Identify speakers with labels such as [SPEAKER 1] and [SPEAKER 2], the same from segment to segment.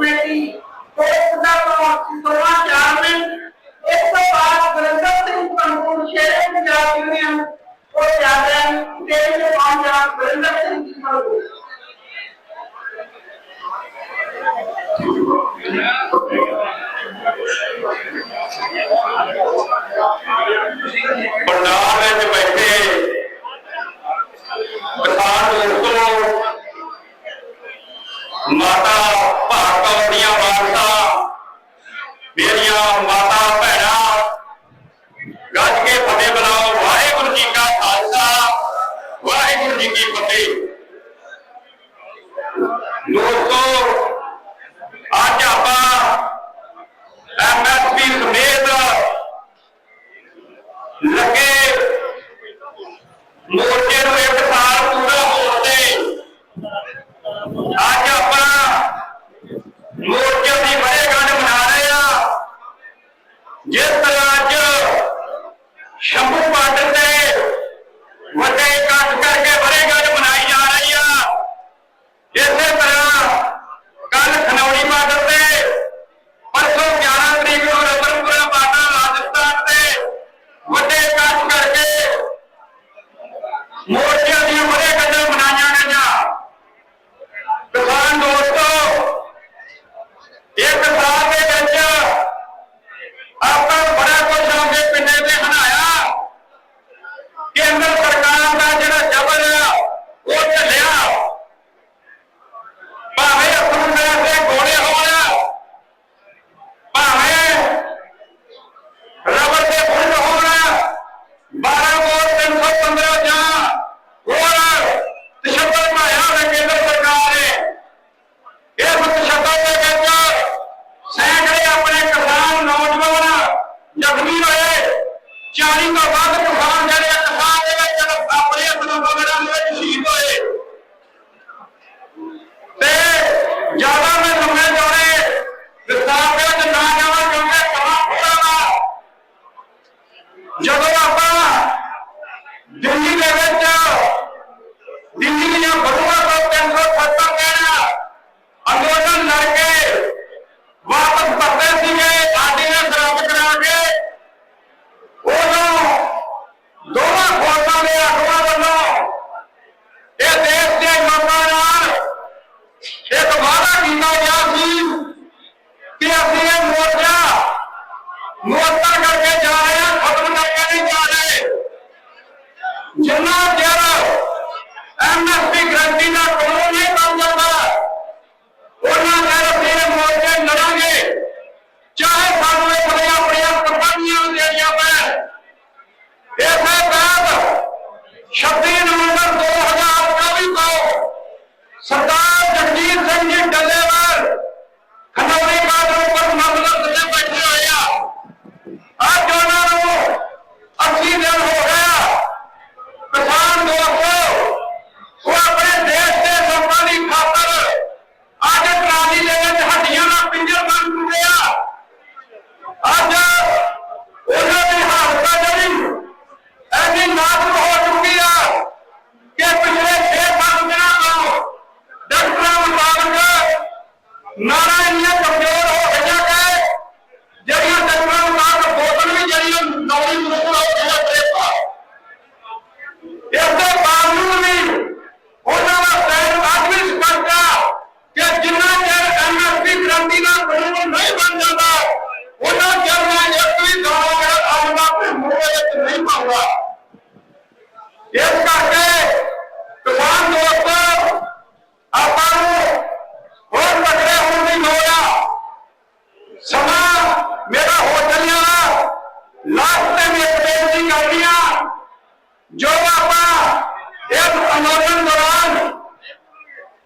[SPEAKER 1] Committee दो हज़ार चार में इस तो बाद गुरिंदर सिंह पंकूर शेरे पंजाब यूनियन और ज़्यादा देश में पहुँच रहा गुरिंदर सिंह की
[SPEAKER 2] पंकूर पंडाल में बैठे किसान माता ਤੋਂ ਬੜੀਆਂ ਬਾਤਾਂ ਮੇਰੀਆਂ ਮਾਤਾ ਜ਼ਖਮੀ ਹੋਏ। 40 ਤੋਂ ਵੱਧ ਕਿਸਾਨ ਜਿਹੜੇ ਕਿਸਾਨ ਦੇ ਵਿੱਚ ਆਪਣੇ ਅਸਲ ਵਗੜਾ ਦੇ ਵਿੱਚ ਸ਼ਹੀਦ ਹੋਏ।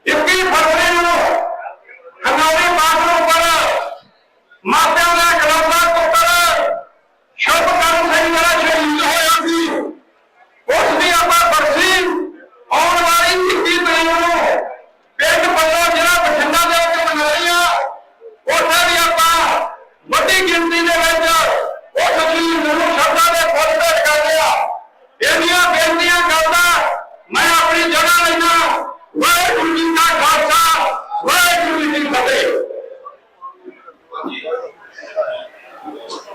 [SPEAKER 2] 21 ਫਰਵਰੀ ਨੂੰ ਖਨੌਰੀ ਬਾਗ ਨੂੰ ਪਰ ਮਾਪਿਆਂ ਦਾ ਕਲਮ ਦਾ ਪੁੱਤਰ ਸ਼ੁਭ ਕਰਨ ਸਿੰਘ ਜਿਹੜਾ ਸ਼ਹੀਦ ਹੋਇਆ ਸੀ। ਉਸ ਦੀ ਆਪਾਂ ਬਰਸੀ ਆਉਣ ਵਾਲੀ 21 ਤਰੀਕ ਨੂੰ ਪਿੰਡ ਬੱਲੋ ਜਿਹੜਾ ਬਠਿੰਡਾ ਦੇ ਵਿੱਚ ਮਨਾ ਰਹੀ ਆ। ਉੱਥੇ ਵੀ ਆਪਾਂ ਵੱਡੀ ਗਿਣਤੀ ਦੇ ਵਿੱਚ ਉਸ ਦੀ ਨੂੰ ਸ਼ਬਦਾਂ ਦੇ ਫੁੱਲ ਭੇਟ ਕਰਦੇ ਆ। ਇਹਦੀਆਂ ਬੇਨਤੀਆਂ ਕਰਦਾ ਮੈਂ ਆਪਣੀ ਜਗ੍ਹਾ ਲੈਣਾ Waheguru ji Vai, Juizinho Cabelo!